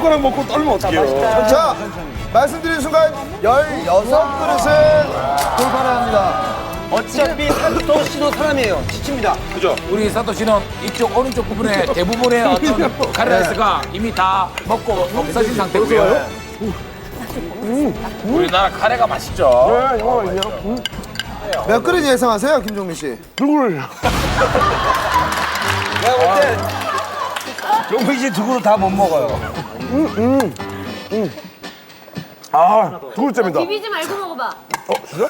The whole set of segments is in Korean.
숟가락 먹고 떨면 어떡해요. 자, 말씀드린 순간 16그릇을 돌파를 합니다. 어차피 산토 씨도 사람이에요. 지칩니다. 우리 사토 씨는 이쪽 오른쪽 부분에 대부분의 어떤 카레라이스가 이미 다 먹고 없어진 상태고요. 우리나라 카레가 맛있죠. 몇 그릇 예상하세요, 김종민 씨? 누구를? 내가 볼 때, 용필 씨두 그릇 다 못 먹어요. 아, 두 글자입니다. 비비지 말고 먹어봐. 어, 진짜?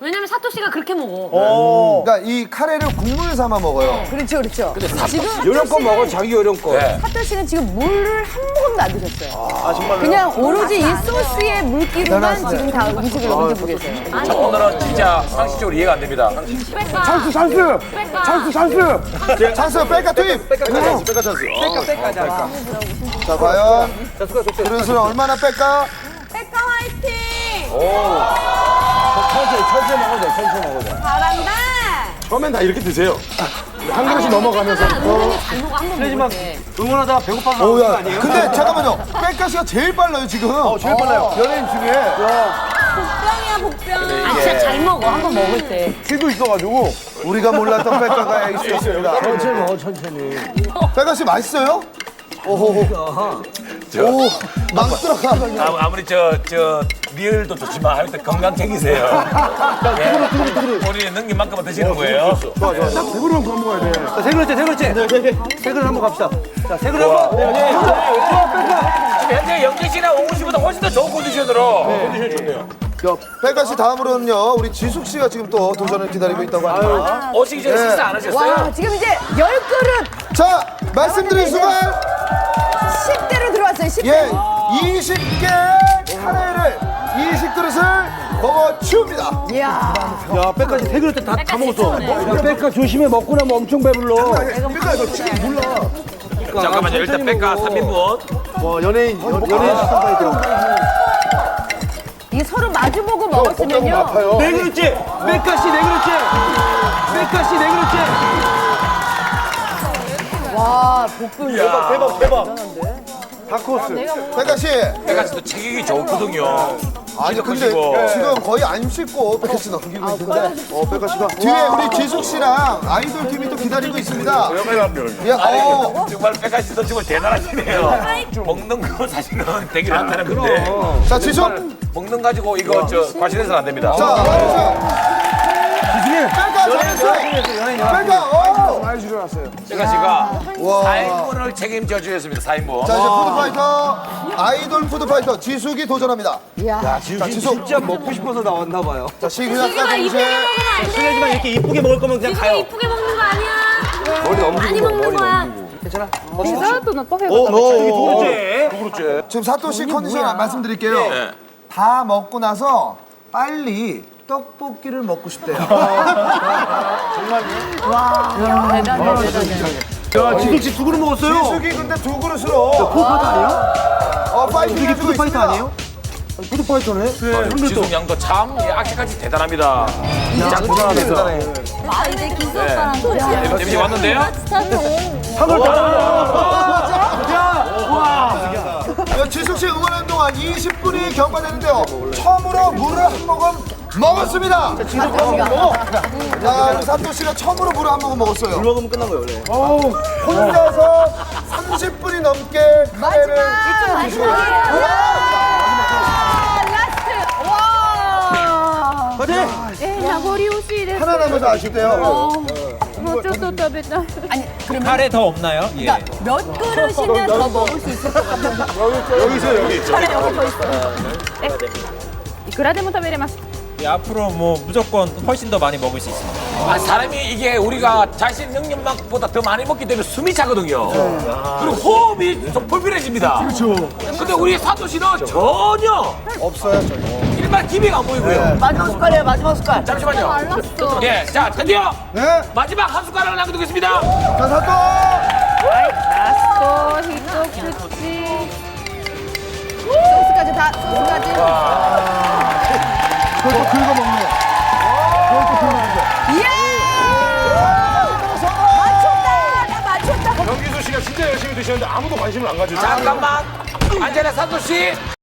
왜냐면 사토 씨가 그렇게 먹어. 그러니까 이 카레를 국물 삼아 먹어요. 그렇죠, 그렇죠. 지금 요령껏 먹어, 자기 요령껏. 네. 사토 씨는 지금 물을 한 모금도 안 드셨어요. 그냥 오로지 이 소스의 물기로만 지금 다 음식을 얹어보고 계세요. 자, 오늘은 진짜 상식적으로 이해가 안 됩니다. 뺄까? 찬스, 찬스! 뺄까? 찬스, 찬스! 찬스, 뺄까 투입! 뺄까 찬스, 뺄까 찬스. 뺄까, 뺄까잖아. 자, 과연 자, 줬어요. 그릇을 얼마나 뺄까? 뺄까 화이팅! 천천히, 천천히 먹어줘, 천천히 먹어줘. 잘한다! 처음엔 다 이렇게 드세요. 한 그릇이 넘어가면서. 은근히 잘 먹어, 한번 실례지만 먹을 때. 응원하다가 배고파서 오, 나오는 거 야. 아니에요? 근데 잠깐만요. 뺄까 씨가 제일 빨라요, 지금. 어, 제일 빨라요. 연예인 중에. 복병이야, 복병. 아, 진짜 잘 먹어, 한 번 먹을 때. 키도 있어가지고. 우리가 몰랐던 뺄까가 있었습니다. 천천히 먹어, 천천히. 뺄까 씨 맛있어요? 오호. 오, 막 들어가. 아, 아무리 저, 저, 리얼도 좋지만 하여튼 건강 챙기세요. 예. 우리 능긴 만큼은 드시는 거예요. 좋아, 좋아. 딱 배부르면 그만 먹어야 돼. 자, 세 그릇째, 세 그릇째. 세 그릇 한번 갑시다. 자, 세 그릇 한번. 네, 네. 지금 현재 영재 씨랑 옹우 씨보다 훨씬 더 좋은 컨디션으로. 컨디션 좋네요. 뺄까 씨 다음으로는요, 우리 지숙 씨가 지금 또 도전을 기다리고 있다고 합니다. 오시기 전에 식사 안 하셨어요? 와, 지금 이제 열 그릇 자, 말씀드린 순간, 10대로 들어왔어요, 10대. 예, 20개 카레를 20그릇을 먹어 치웁니다. 이야. 야, 빼까지 세 그릇째 다, 다 먹었어. 야, 빼까 조심해. 먹고 나면 엄청 배불러. 그러니까 이거 지금 몰라. 잠깐만요. 일단 뺄까 3인분. 와, 연예인, 연, 연예인 식당 파이팅. 이게 서로 마주보고 먹었으면요. 아파요. 네 그릇째. 빼까시 네 그릇째. 빼까시 네 그릇째. 와, 볶음. 대박, 대박, 대박. 다코스. 백가 씨, 빼가 씨도 체격이 좋거든요. 아니 근데 크시고. 지금 거의 안 씻고 백가 씨 넘기고 있는데 어, 백가 씨가. 뒤에 우리 지숙 씨랑 아이돌 팀이 또 기다리고 있습니다. 왜 예, 어, 정말 빼가 씨도 정말 대단하시네요. 먹는 거 사실은 되길 한다는 건데. 자 지숙, 먹는 가지고 이거 저 과실해서는 안 됩니다. 자. 백가 잘했어. 백가, 어. 줄여놨어요. 빼가 씨가 와. 4인분을 책임져 주셨습니다. 4인분. 자 이제 푸드파이터 아이돌 푸드파이터 지숙이 도전합니다. 자 지숙, 진짜 먹고 싶어서 나왔나 봐요. 자 시그널 지금은 이쁘게 동시에 먹으면 안 돼. 실례지만 이렇게 이쁘게 먹을 거면 그냥 지금 가요. 이쁘게 먹는 거 아니야. 많이 먹는 거야. 어, 너. 두 그릇째. 지금 사토 씨 컨디션 말씀드릴게요. 네. 다 먹고 나서 빨리 떡볶이를 먹고 싶대요. 야, 지숙 씨두 그릇 먹었어요. 지숙이 근데 두 그릇으로. 푸드파이터 아니에요? 어 파이팅 해주고 푸드파이터 있습니다. 아니에요? 푸드파이터네? 지숙 양도 참 예, 악착같이 대단합니다. 짱 대단해서. 아, 이제 기수 오빠랑 네, 재밌게 왔는데요? 야, 지숙 씨 응원하는 동안 20분이 경과됐는데요. 처음으로 물을 한 모금 먹었습니다. 자, 우리 사토 씨가 처음으로 물을 한 모금 먹었어요. 물 먹으면 끝난 거예요, 원래. 어우, 혼자서 30분이 넘게 카레를 드시고 라스트. 와. 가자. 名残惜しいです。 하나 남아서 아쉽대요. もうちょっと食べたい。 아니, 그러면 카레 더 없나요? 예. 그러니까 몇 그릇이면 더 먹을 수 있을 것 같아요. 여기 있어요, 여기 있죠. 카레 여기 더 있어요. いくらでも食べれます。 예, 앞으로 뭐 무조건 훨씬 더 많이 먹을 수 있습니다. 아, 사람이 이게 우리가 자신 능력만보다 더 많이 먹기 때문에 숨이 차거든요. 네. 그리고 호흡이 좀 불필해집니다. 그렇죠. 근데 우리 사토 씨는 전혀 없어요 저희. 일반 기미가 안 보이고요. 네. 마지막 숟갈이에요 마지막 숟갈 잠시만요. 아, 말랐어. 예, 자, 드디어 네. 마지막 한 숟가락을 남겨두겠습니다. 자 사또. 맛있어. 또 긁어 먹네. 이야! 맞췄다! 나 맞췄다! 정기수 씨가 진짜 열심히 드셨는데 아무도 관심을 안 가지고. 잠깐만. 안젤라 사토 씨